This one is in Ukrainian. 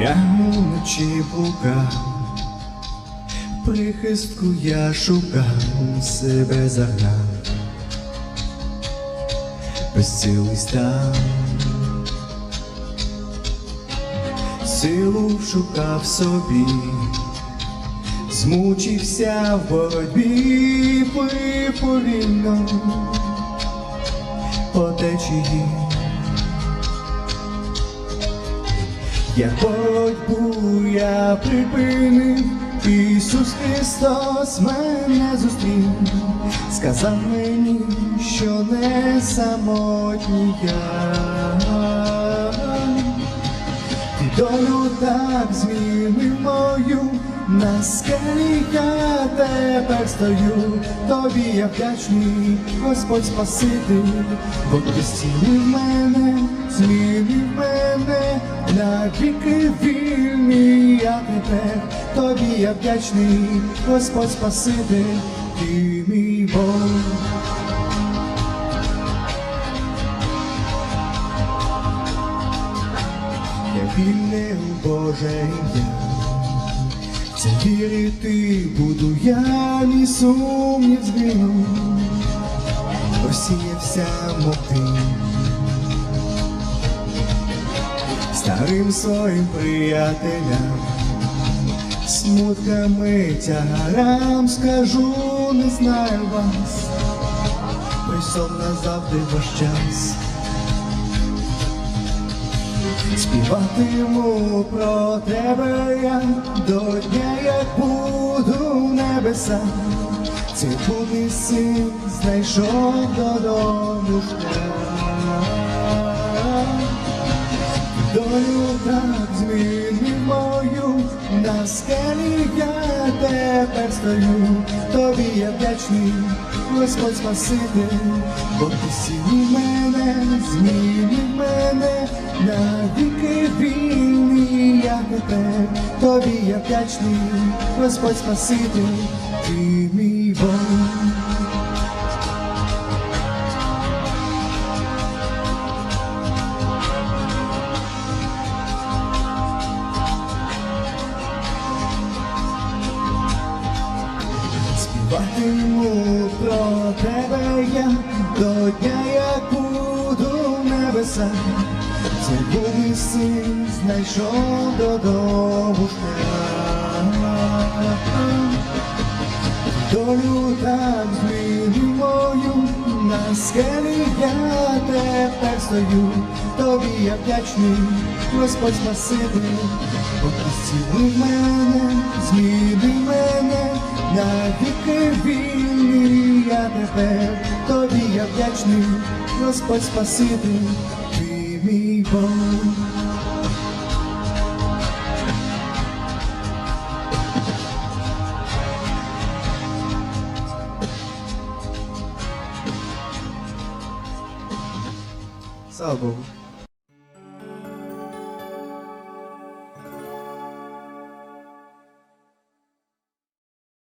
Я? Вночі блукав, прихистку я шукав, себе загнав, безцілий став, силу шукав собі, змучився в боротьбі повільно по течії. Я боротьбу я припинив, Ісус Христос мене зустрів, сказав мені, що не самотній я. Долю так змінив мою, на скелі я тепер стою, тобі я вдячний, Господь Спаситель, бо ти зцілив мене, змінив мене, на віки вільний я тепер, тобі я вдячний, Господь Спаситель, ти мій Бог. Я вільне у Боже ім'я, це вірити буду я, мій сумнів зміну, розсіявся мотив. Старим своїм приятелям, смутками тягарам скажу, не знаю вас, прийшов назавжди ваш час. Співатиму про тебе я до дня, буду в небесах. Цей блудний син знайшов додому шлях. Долю так змінив мою, на скелі я тепер стою, тобі я вдячний, Господь Спаситель, бо ти сілив мене, змінив мене, на віки вільний я тепер, тобі я вдячний, Господь Спаситель, ти мій Бог. Співатиму про тебе я до дня, як буду в небесах. Був син знайшов додому. Долю так змінив мою, на скелі я тепер стою, тобі я вдячний, Господь Спаситель, зцілив мене, змінив мене, на віки вільний я тепер, тобі я вдячний, Господь Спаситель, мій Бог. Слава Богу.